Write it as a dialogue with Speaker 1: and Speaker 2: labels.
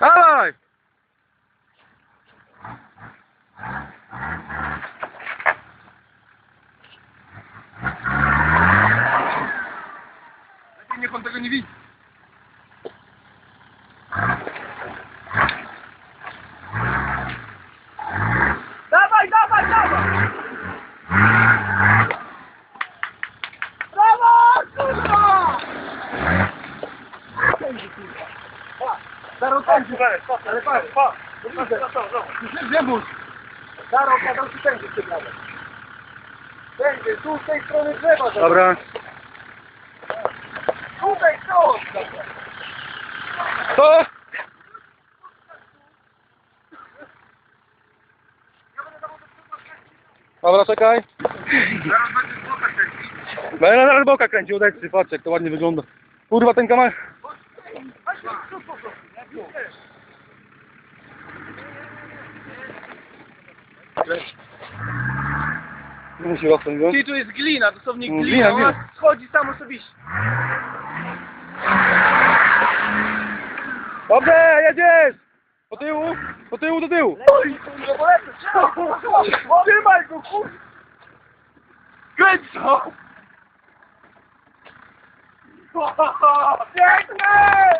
Speaker 1: Lepiej niech on tego nie widzi.
Speaker 2: Dawaj, dawaj, dawaj! Brawo, kurwa! Zaro tęży, ale patrz. Nie bój. Zaro, tu z tej strony drzewa. Zaro.
Speaker 1: Dobra.
Speaker 2: Tutaj, tu!
Speaker 1: To! Dobra, czekaj. Będę zaraz boka kręcił, odejdź patrz jak to ładnie wygląda. Kurwa ten kamer... Musi wiesz?
Speaker 2: Ty, tu jest glina, dosłownie
Speaker 1: Mm,
Speaker 2: glina,
Speaker 1: glina, glina.
Speaker 2: schodzi sam osobiście.
Speaker 1: Dobrze, jedziesz! Po tyłu, po tyłu, do tyłu.
Speaker 2: Oj, kurwa, polecę, trzymaj! Go, kurwa! Kręć to! Piękne!